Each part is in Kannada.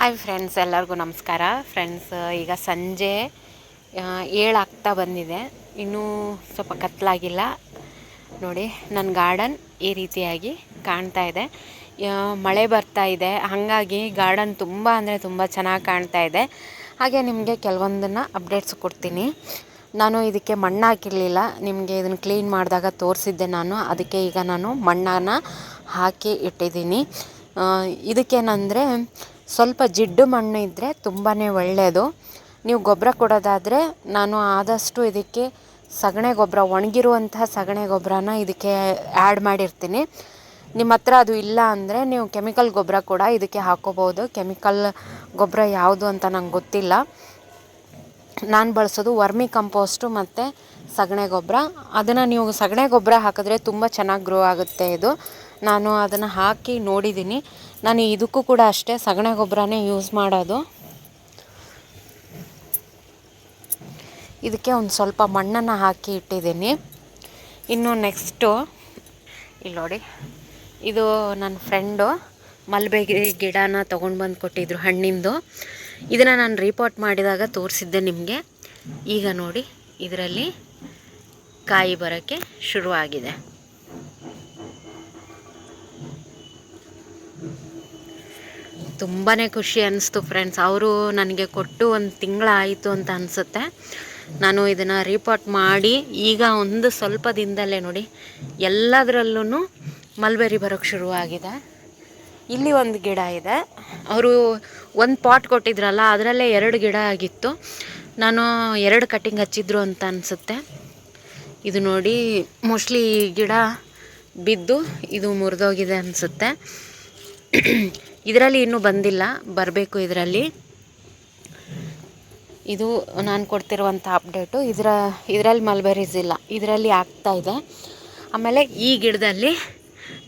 ಹಾಯ್ ಫ್ರೆಂಡ್ಸ್ ಎಲ್ಲರಿಗೂ ನಮಸ್ಕಾರ. ಫ್ರೆಂಡ್ಸ್ ಈಗ ಸಂಜೆ ಏಳಾಗ್ತಾ ಬಂದಿದೆ. ಇನ್ನೂ ಸ್ವಲ್ಪ ಕತ್ತಲಾಗಿಲ್ಲ ನೋಡಿ ನನ್ನ ಗಾರ್ಡನ್ ಈ ರೀತಿಯಾಗಿ ಕಾಣ್ತಾ ಇದೆ. ಮಳೆ ಬರ್ತಾ ಇದೆ. ಹಾಗಾಗಿ ಗಾರ್ಡನ್ ತುಂಬ ಅಂದರೆ ತುಂಬ ಚೆನ್ನಾಗಿ ಕಾಣ್ತಾ ಇದೆ. ಹಾಗೆ ನಿಮಗೆ ಕೆಲವೊಂದನ್ನು ಅಪ್ಡೇಟ್ಸ್ ಕೊಡ್ತೀನಿ. ನಾನು ಇದಕ್ಕೆ ಮಣ್ಣು ಹಾಕಿರಲಿಲ್ಲ. ನಿಮಗೆ ಇದನ್ನು ಕ್ಲೀನ್ ಮಾಡಿದಾಗ ತೋರಿಸಿದ್ದೆ ನಾನು. ಅದಕ್ಕೆ ಈಗ ನಾನು ಮಣ್ಣನ್ನು ಹಾಕಿ ಇಟ್ಟಿದ್ದೀನಿ. ಇದಕ್ಕೇನಂದರೆ ಸ್ವಲ್ಪ ಜಿಡ್ಡು ಮಣ್ಣು ಇದ್ದರೆ ತುಂಬಾ ಒಳ್ಳೆಯದು ನೀವು ಗೊಬ್ಬರ ಕೊಡೋದಾದರೆ ನಾನು ಆದಷ್ಟು ಇದಕ್ಕೆ ಸಗಣಿ ಗೊಬ್ಬರ ಒಣಗಿರುವಂತಹ ಸಗಣಿ ಗೊಬ್ಬರನ ಇದಕ್ಕೆ ಆ್ಯಡ್ ಮಾಡಿರ್ತೀನಿ. ನಿಮ್ಮ ಹತ್ರ ಅದು ಇಲ್ಲ ಅಂದರೆ ನೀವು ಕೆಮಿಕಲ್ ಗೊಬ್ಬರ ಕೂಡ ಇದಕ್ಕೆ ಹಾಕೋಬೋದು ಕೆಮಿಕಲ್ ಗೊಬ್ಬರ ಯಾವುದು ಅಂತ ನಂಗೆ ಗೊತ್ತಿಲ್ಲ. ನಾನು ಬಳಸೋದು ವರ್ಮಿ ಕಂಪೋಸ್ಟು ಮತ್ತು ಸಗಣಿ ಗೊಬ್ಬರ ಅದನ್ನು ನೀವು ಸಗಣಿ ಗೊಬ್ಬರ ಹಾಕಿದ್ರೆ ತುಂಬ ಚೆನ್ನಾಗಿ ಗ್ರೋ ಆಗುತ್ತೆ ಇದು. ನಾನು ಅದನ್ನು ಹಾಕಿ ನೋಡಿದ್ದೀನಿ ನಾನು ಇದಕ್ಕೂ ಕೂಡ ಅಷ್ಟೇ ಸಗಣೆ ಗೊಬ್ಬರನೇ ಯೂಸ್ ಮಾಡೋದು. ಇದಕ್ಕೆ ಒಂದು ಸ್ವಲ್ಪ ಮಣ್ಣನ್ನು ಹಾಕಿ ಇಟ್ಟಿದ್ದೀನಿ. ಇನ್ನು ನೆಕ್ಸ್ಟು ಇಲ್ಲಿ ನೋಡಿ, ಇದು ನನ್ನ ಫ್ರೆಂಡು ಮಲ್ಬೆ ಗಿ- ಗಿಡನ ತೊಗೊಂಡು ಬಂದು ಕೊಟ್ಟಿದ್ರು ಹಣ್ಣಿಂದು. ಇದನ್ನು ನಾನು ರಿಪೋರ್ಟ್ ಮಾಡಿದಾಗ ತೋರಿಸಿದ್ದೆ ನಿಮಗೆ. ಈಗ ನೋಡಿ, ಇದರಲ್ಲಿ ಕಾಯಿ ಬರೋಕ್ಕೆ ಶುರುವಾಗಿದೆ. ತುಂಬಾ ಖುಷಿ ಅನ್ನಿಸ್ತು ಫ್ರೆಂಡ್ಸ್ ಅವರು ನನಗೆ ಕೊಟ್ಟು ಒಂದು ತಿಂಗಳಾಯಿತು ಅಂತ ಅನಿಸುತ್ತೆ. ನಾನು ಇದನ್ನು ರಿಪೋರ್ಟ್ ಮಾಡಿ ಈಗ ಒಂದು ಸ್ವಲ್ಪ ದಿನದಲ್ಲೇ ನೋಡಿ ಎಲ್ಲದರಲ್ಲೂ ಮಲ್ಬೆರಿ ಬರೋಕ್ಕೆ ಶುರುವಾಗಿದೆ. ಇಲ್ಲಿ ಒಂದು ಗಿಡ ಇದೆ. ಅವರು ಒಂದು ಪಾಟ್ ಕೊಟ್ಟಿದ್ರಲ್ಲ, ಅದರಲ್ಲೇ ಎರಡು ಗಿಡ ಆಗಿತ್ತು. ನಾನು ಎರಡು ಕಟ್ಟಿಂಗ್ ಹಚ್ಚಿದ್ರು ಅಂತ ಅನಿಸುತ್ತೆ. ಇದು ನೋಡಿ ಮೋಸ್ಟ್ಲಿ ಗಿಡ ಬಿದ್ದು ಇದು ಮುರಿದೋಗಿದೆ ಅನಿಸುತ್ತೆ. ಇದರಲ್ಲಿ ಇನ್ನೂ ಬಂದಿಲ್ಲ, ಬರಬೇಕು ಇದರಲ್ಲಿ. ಇದು ನಾನು ಕೊಡ್ತಿರುವಂಥ ಅಪ್ಡೇಟು ಇದರ, ಇದರಲ್ಲಿ ಮಲ್ಬೆರೀಸ್ ಇಲ್ಲ. ಇದರಲ್ಲಿ ಆಗ್ತಾ ಇದೆ. ಆಮೇಲೆ ಈ ಗಿಡದಲ್ಲಿ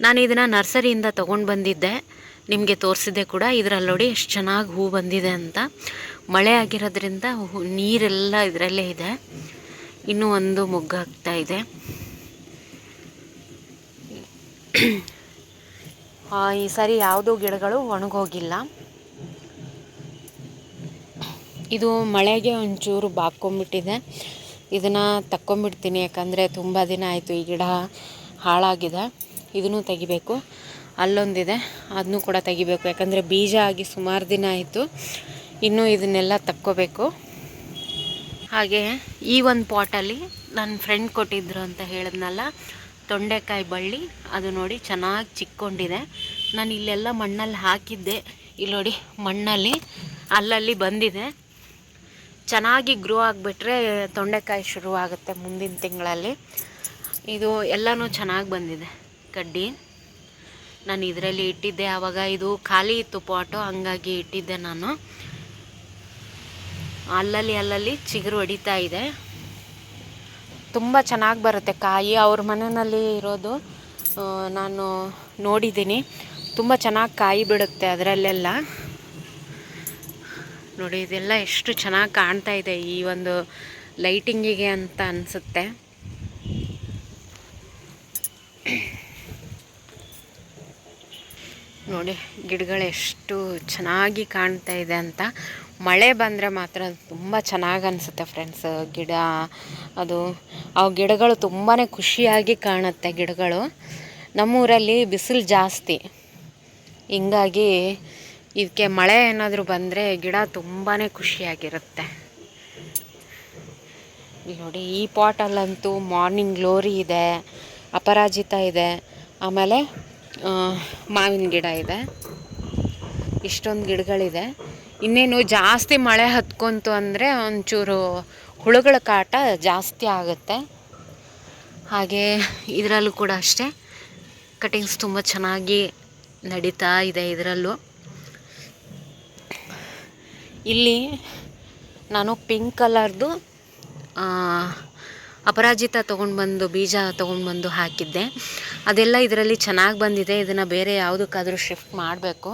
ನಾನು ಇದನ್ನು ನರ್ಸರಿಯಿಂದ ತೊಗೊಂಡು ಬಂದಿದ್ದೆ. ನಿಮಗೆ ತೋರಿಸಿದ್ದೆ ಕೂಡ. ಇದರಲ್ಲಿ ನೋಡಿ ಎಷ್ಟು ಚೆನ್ನಾಗಿ ಹೂ ಬಂದಿದೆ ಅಂತ. ಮಳೆ ಆಗಿರೋದ್ರಿಂದ ನೀರೆಲ್ಲ ಇದರಲ್ಲೇ ಇದೆ. ಇನ್ನೂ ಒಂದು ಮೊಗ್ಗಾಗ್ತಾ ಇದೆ. ಈ ಸರಿ ಯಾವುದೂ ಗಿಡಗಳು ಒಣಗೋಗಿಲ್ಲ. ಇದು ಮಳೆಗೆ ಒಂಚೂರು ಬಾಕೊಂಬಿಟ್ಟಿದೆ ಇದನ್ನು ತಕ್ಕೊಂಬಿಡ್ತೀನಿ ಯಾಕಂದರೆ ತುಂಬ ದಿನ ಆಯಿತು ಈ ಗಿಡ ಹಾಳಾಗಿದೆ. ಇದನ್ನು ತೆಗಿಬೇಕು. ಅಲ್ಲೊಂದಿದೆ ಅದನ್ನು ಕೂಡ ತೆಗಿಬೇಕು. ಯಾಕಂದರೆ ಬೀಜ ಆಗಿ ಸುಮಾರು ದಿನ ಆಯಿತು. ಇನ್ನೂ ಇದನ್ನೆಲ್ಲ ತಕ್ಕೋಬೇಕು. ಹಾಗೆ ಈ ಒಂದು ಪಾಟಲ್ಲಿ ನನ್ನ ಫ್ರೆಂಡ್ ಕೊಟ್ಟಿದ್ರು ಅಂತ ಹೇಳಿದ್ನಲ್ಲ ತೊಂಡೆಕಾಯಿ ಬಳ್ಳಿ, ಅದು ನೋಡಿ ಚೆನ್ನಾಗಿ ಚಿಕ್ಕೊಂಡಿದೆ. ನಾನು ಇಲ್ಲೆಲ್ಲ ಮಣ್ಣಲ್ಲಿ ಹಾಕಿದ್ದೆ. ಇಲ್ಲಿ ನೋಡಿ ಮಣ್ಣಲ್ಲಿ, ಅಲ್ಲಲ್ಲಿ ಬಂದಿದೆ. ಚೆನ್ನಾಗಿ ಗ್ರೋ ಆಗಿಬಿಟ್ರೆ ತೊಂಡೆಕಾಯಿ ಶುರುವಾಗುತ್ತೆ ಮುಂದಿನ ತಿಂಗಳಲ್ಲಿ. ಇದು ಎಲ್ಲನೂ ಚೆನ್ನಾಗಿ ಬಂದಿದೆ ಕಡ್ಡಿ. ನಾನು ಇದರಲ್ಲಿ ಇಟ್ಟಿದ್ದೆ ಆವಾಗ ಇದು ಖಾಲಿ ಇತ್ತು ಪಾಟು, ಹಂಗಾಗಿ ಇಟ್ಟಿದ್ದೆ ನಾನು. ಅಲ್ಲಲ್ಲಿ ಅಲ್ಲಲ್ಲಿ ಚಿಗುರು ಹೊಡಿತಾ ಇದೆ. ತುಂಬ ಚೆನ್ನಾಗಿ ಬರುತ್ತೆ ಕಾಯಿ. ಅವ್ರ ಮನೆಯಲ್ಲಿ ಇರೋದು ನಾನು ನೋಡಿದ್ದೀನಿ. ತುಂಬ ಚೆನ್ನಾಗಿ ಕಾಯಿ ಬಿಡುತ್ತೆ ಅದರಲ್ಲೆಲ್ಲ. ನೋಡಿ, ಇದೆಲ್ಲ ಎಷ್ಟು ಚೆನ್ನಾಗಿ ಕಾಣ್ತಾ ಇದೆ ಈ ಒಂದು ಲೈಟಿಂಗಿಗೆ ಅಂತ ಅನಿಸುತ್ತೆ. ನೋಡಿ, ಗಿಡಗಳು ಎಷ್ಟು ಚೆನ್ನಾಗಿ ಕಾಣ್ತಾ ಇದೆ ಅಂತ. ಮಳೆ ಬಂದರೆ ಮಾತ್ರ ತುಂಬ ಚೆನ್ನಾಗಿ ಅನಿಸುತ್ತೆ ಫ್ರೆಂಡ್ಸ್ ಗಿಡ, ಅದು, ಆ ಗಿಡಗಳು ತುಂಬಾ ಖುಷಿಯಾಗಿ ಕಾಣುತ್ತೆ ಗಿಡಗಳು. ನಮ್ಮೂರಲ್ಲಿ ಬಿಸಿಲು ಜಾಸ್ತಿ. ಹಿಂಗಾಗಿ ಇದಕ್ಕೆ ಮಳೆ ಏನಾದರೂ ಬಂದರೆ ಗಿಡ ತುಂಬಾ ಖುಷಿಯಾಗಿರುತ್ತೆ. ನೋಡಿ, ಈ ಪಾಟಲ್ಲಂತೂ ಮಾರ್ನಿಂಗ್ ಗ್ಲೋರಿ ಇದೆ, ಅಪರಾಜಿತ ಇದೆ. ಆಮೇಲೆ ಮಾವಿನ ಗಿಡ ಇದೆ. ಇಷ್ಟೊಂದು ಗಿಡಗಳಿದೆ. ಇನ್ನೇನು ಜಾಸ್ತಿ ಮಳೆ ಹತ್ಕೊಂತು ಅಂದರೆ ಒಂಚೂರು ಹುಳುಗಳ ಕಾಟ ಜಾಸ್ತಿ ಆಗುತ್ತೆ. ಹಾಗೆ ಇದರಲ್ಲೂ ಕೂಡ ಅಷ್ಟೇ. ಕಟಿಂಗ್ಸ್ ತುಂಬ ಚೆನ್ನಾಗಿ ನಡೀತಾ ಇದೆ ಇದರಲ್ಲೂ. ಇಲ್ಲಿ ನಾನು ಪಿಂಕ್ ಕಲರ್ದು ಅಪರಾಜಿತ ತೊಗೊಂಡು ಬಂದು ಬೀಜ ತೊಗೊಂಡು ಬಂದು ಹಾಕಿದ್ದೆ. ಅದೆಲ್ಲ ಇದರಲ್ಲಿ ಚೆನ್ನಾಗಿ ಬಂದಿದೆ. ಇದನ್ನು ಬೇರೆ ಯಾವುದಕ್ಕಾದರೂ ಶಿಫ್ಟ್ ಮಾಡಬೇಕು.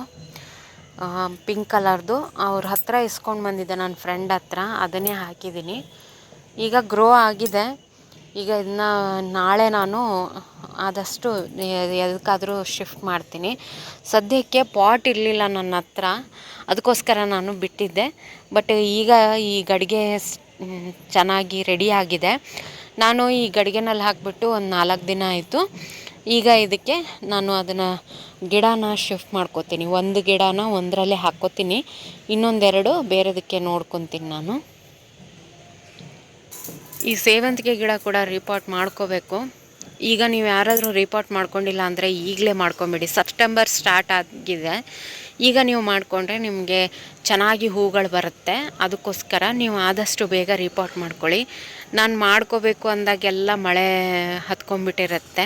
ಪಿಂಕ್ ಕಲರ್ದು ಅವ್ರ ಹತ್ರ ಇಸ್ಕೊಂಡು ಬಂದಿದ್ದೆ ನನ್ನ ಫ್ರೆಂಡ್ ಹತ್ರ. ಅದನ್ನೇ ಹಾಕಿದ್ದೀನಿ ಈಗ ಗ್ರೋ ಆಗಿದೆ. ಈಗ ಇದನ್ನ ನಾಳೆ ನಾನು ಆದಷ್ಟು ಎದಕ್ಕಾದರೂ ಶಿಫ್ಟ್ ಮಾಡ್ತೀನಿ. ಸದ್ಯಕ್ಕೆ ಪಾಟ್ ಇರಲಿಲ್ಲ ನನ್ನ ಹತ್ರ. ಅದಕ್ಕೋಸ್ಕರ ನಾನು ಬಿಟ್ಟಿದ್ದೆ. ಬಟ್ ಈಗ ಈ ಗಡಿಗೆ ಚೆನ್ನಾಗಿ ರೆಡಿ ಆಗಿದೆ. ನಾನು ಈ ಗಡಿಗೆನಲ್ಲಿ ಹಾಕಿಬಿಟ್ಟು ಒಂದು ನಾಲ್ಕು ದಿನ ಆಯಿತು. ಈಗ ಇದಕ್ಕೆ ನಾನು ಅದನ್ನು ಗಿಡನ ಶಿಫ್ಟ್ ಮಾಡ್ಕೋತೀನಿ. ಒಂದು ಗಿಡನ ಒಂದರಲ್ಲೇ ಹಾಕ್ಕೋತೀನಿ. ಇನ್ನೊಂದೆರಡು ಬೇರೆದಕ್ಕೆ ನೋಡ್ಕೊತೀನಿ ನಾನು. ಈ ಸೇವಂತಿಗೆ ಗಿಡ ಕೂಡ ರಿಪೋರ್ಟ್ ಮಾಡ್ಕೋಬೇಕು. ಈಗ ನೀವು ಯಾರಾದರೂ ರಿಪೋರ್ಟ್ ಮಾಡ್ಕೊಂಡಿಲ್ಲ ಅಂದರೆ ಈಗಲೇ ಮಾಡ್ಕೊಂಬಿಡಿ. ಸೆಪ್ಟೆಂಬರ್ ಸ್ಟಾರ್ಟ್ ಆಗಿದೆ. ಈಗ ನೀವು ಮಾಡಿಕೊಂಡ್ರೆ ನಿಮಗೆ ಚೆನ್ನಾಗಿ ಹೂಗಳು ಬರುತ್ತೆ. ಅದಕ್ಕೋಸ್ಕರ ನೀವು ಆದಷ್ಟು ಬೇಗ ರಿಪೋರ್ಟ್ ಮಾಡ್ಕೊಳ್ಳಿ. ನಾನು ಮಾಡ್ಕೋಬೇಕು ಅಂದಾಗೆಲ್ಲ ಮಳೆ ಹತ್ಕೊಂಡ್ಬಿಟ್ಟಿರುತ್ತೆ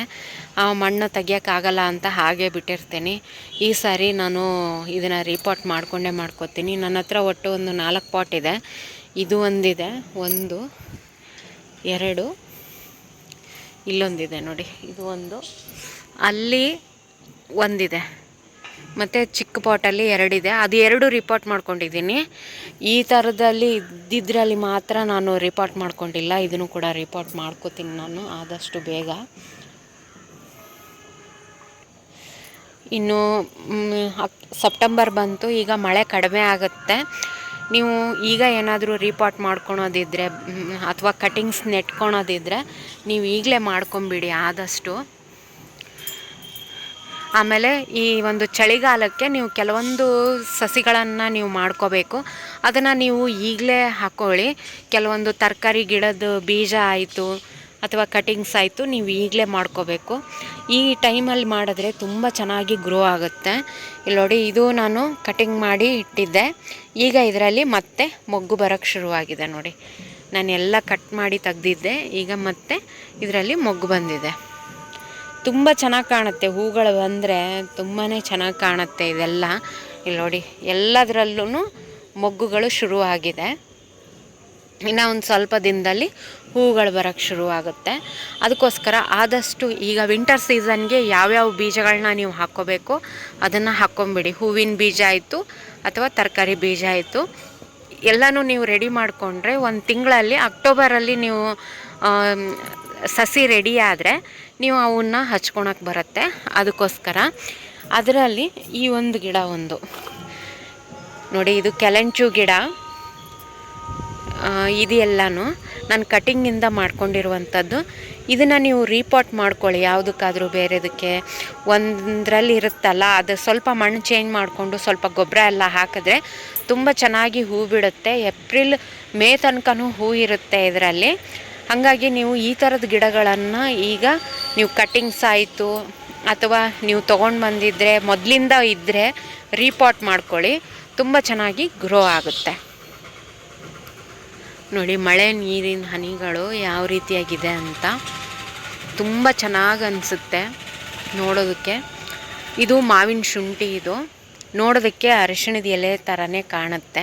ಆ ಮಣ್ಣು ತೆಗಿಯೋಕ್ಕಾಗಲ್ಲ ಅಂತ ಹಾಗೆ ಬಿಟ್ಟಿರ್ತೀನಿ. ಈ ಸಾರಿ ನಾನು ಇದನ್ನು ರಿಪೋರ್ಟ್ ಮಾಡಿಕೊಂಡೇ ಮಾಡ್ಕೋತೀನಿ. ನನ್ನ ಹತ್ರ ಒಟ್ಟು ಒಂದು ನಾಲ್ಕು ಪಾಟ್ ಇದೆ. ಇದು ಒಂದಿದೆ, ಒಂದು, ಎರಡು. ಇಲ್ಲೊಂದಿದೆ ನೋಡಿ, ಇದು ಒಂದು. ಅಲ್ಲಿ ಒಂದಿದೆ. ಮತ್ತು ಚಿಕ್ಕ ಪಾಟಲ್ಲಿ ಎರಡಿದೆ. ಅದು ಎರಡು ರಿಪೋರ್ಟ್ ಮಾಡ್ಕೊಂಡಿದ್ದೀನಿ. ಈ ಥರದಲ್ಲಿ ಇದ್ದಿದ್ರಲ್ಲಿ ಮಾತ್ರ ನಾನು ರಿಪೋರ್ಟ್ ಮಾಡ್ಕೊಂಡಿಲ್ಲ. ಇದನ್ನು ಕೂಡ ರಿಪೋರ್ಟ್ ಮಾಡ್ಕೋತೀನಿ ನಾನು. ಆದಷ್ಟು ಬೇಗ. ಇನ್ನು ಸೆಪ್ಟೆಂಬರ್ ಬಂತು. ಈಗ ಮಳೆ ಕಡಿಮೆ ಆಗುತ್ತೆ. ನೀವು ಈಗ ಏನಾದರೂ ರಿಪೋರ್ಟ್ ಮಾಡ್ಕೊಳೋದಿದ್ರೆ ಅಥವಾ ಕಟಿಂಗ್ಸ್ ನೆಟ್ಕೊಳೋದಿದ್ರೆ, ನೀವು ಈಗಲೇ ಮಾಡ್ಕೊಂಬಿಡಿ. ಆದಷ್ಟು ಆಮೇಲೆ ಈ ಒಂದು ಚಳಿಗಾಲಕ್ಕೆ ನೀವು ಕೆಲವೊಂದು ಸಸಿಗಳನ್ನು ನೀವು ಮಾಡ್ಕೋಬೇಕು. ಅದನ್ನು ನೀವು ಈಗಲೇ ಹಾಕ್ಕೊಳ್ಳಿ ಕೆಲವೊಂದು ತರಕಾರಿ ಗಿಡದ ಬೀಜ ಆಯಿತು ಅಥವಾ ಕಟಿಂಗ್ಸ್ ಆಯಿತು ನೀವು ಈಗಲೇ ಮಾಡ್ಕೋಬೇಕು. ಈ ಟೈಮಲ್ಲಿ ಮಾಡಿದ್ರೆ ತುಂಬ ಚೆನ್ನಾಗಿ ಗ್ರೋ ಆಗುತ್ತೆ. ಇಲ್ಲಿ ನೋಡಿ, ಇದು ನಾನು ಕಟಿಂಗ್ ಮಾಡಿ ಇಟ್ಟಿದ್ದೆ. ಈಗ ಇದರಲ್ಲಿ ಮತ್ತೆ ಮೊಗ್ಗು ಬರೋಕ್ಕೆ ಶುರುವಾಗಿದೆ ನೋಡಿ. ನಾನು ಎಲ್ಲ ಕಟ್ ಮಾಡಿ ತೆಗ್ದಿದ್ದೆ. ಈಗ ಮತ್ತೆ ಇದರಲ್ಲಿ ಮೊಗ್ಗು ಬಂದಿದೆ. ತುಂಬ ಚೆನ್ನಾಗಿ ಕಾಣುತ್ತೆ. ಹೂಗಳು ಬಂದರೆ ತುಂಬಾ ಚೆನ್ನಾಗಿ ಕಾಣುತ್ತೆ ಇದೆಲ್ಲ. ಇಲ್ಲಿ ನೋಡಿ ಎಲ್ಲದರಲ್ಲೂ ಮೊಗ್ಗುಗಳು ಶುರುವಾಗಿದೆ. ಇನ್ನು ಒಂದು ಸ್ವಲ್ಪ ದಿನದಲ್ಲಿ ಹೂಗಳು ಬರೋಕ್ಕೆ ಶುರುವಾಗುತ್ತೆ. ಅದಕ್ಕೋಸ್ಕರ ಆದಷ್ಟು ಈಗ ವಿಂಟರ್ ಸೀಸನ್ಗೆ ಯಾವ್ಯಾವ ಬೀಜಗಳನ್ನ ನೀವು ಹಾಕ್ಕೋಬೇಕು, ಅದನ್ನು ಹಾಕ್ಕೊಂಬಿಡಿ. ಹೂವಿನ ಬೀಜ ಆಯಿತು ಅಥವಾ ತರಕಾರಿ ಬೀಜ ಆಯಿತು. ಎಲ್ಲನೂ ನೀವು ರೆಡಿ ಮಾಡಿಕೊಂಡ್ರೆ ಒಂದು ತಿಂಗಳಲ್ಲಿ, ಅಕ್ಟೋಬರಲ್ಲಿ ನೀವು ಸಸಿ ರೆಡಿ ಆದರೆ ನೀವು ಅವನ್ನ ಹಚ್ಕೊಳಕ್ಕೆ ಬರುತ್ತೆ. ಅದಕ್ಕೋಸ್ಕರ ಅದರಲ್ಲಿ ಈ ಒಂದು ಗಿಡ ಒಂದು. ನೋಡಿ, ಇದು ಕೆಲೆಂಚು ಗಿಡ. ಇದು ಎಲ್ಲನೂ ನಾನು ಕಟಿಂಗಿಂದ ಮಾಡ್ಕೊಂಡಿರುವಂಥದ್ದು ಇದನ್ನು ನೀವು ರೀಪಾಟ್ ಮಾಡ್ಕೊಳ್ಳಿ, ಯಾವುದಕ್ಕಾದರೂ ಬೇರೆದಕ್ಕೆ. ಒಂದರಲ್ಲಿ ಇರುತ್ತಲ್ಲ, ಅದು ಸ್ವಲ್ಪ ಮಣ್ಣು ಚೇಂಜ್ ಮಾಡಿಕೊಂಡು ಸ್ವಲ್ಪ ಗೊಬ್ಬರ ಎಲ್ಲ ಹಾಕಿದ್ರೆ ತುಂಬ ಚೆನ್ನಾಗಿ ಹೂ ಬಿಡುತ್ತೆ. ಏಪ್ರಿಲ್ ಮೇ ತನಕನೂ ಹೂ ಇರುತ್ತೆ ಇದರಲ್ಲಿ. ಹಾಗಾಗಿ ನೀವು ಈ ಥರದ ಗಿಡಗಳನ್ನು ಈಗ ನೀವು ಕಟ್ಟಿಂಗ್ಸ್ ಆಯಿತು ಅಥವಾ ನೀವು ತೊಗೊಂಡು ಬಂದಿದ್ದರೆ ಮೊದಲಿಂದ ಇದ್ದರೆ ರೀಪಾಟ್ ಮಾಡ್ಕೊಳ್ಳಿ. ತುಂಬ ಚೆನ್ನಾಗಿ ಗ್ರೋ ಆಗುತ್ತೆ. ನೋಡಿ, ಮಳೆ, ನೀರಿನ ಹನಿಗಳು ಯಾವ ರೀತಿಯಾಗಿದೆ ಅಂತ ತುಂಬ ಚೆನ್ನಾಗಿ ಅನಿಸುತ್ತೆ ನೋಡೋದಕ್ಕೆ. ಇದು ಮಾವಿನ ಶುಂಠಿ ಇದು. ನೋಡೋದಕ್ಕೆ ಅರಿಶಿಣದ ಎಲೆ ಥರನೇ ಕಾಣುತ್ತೆ.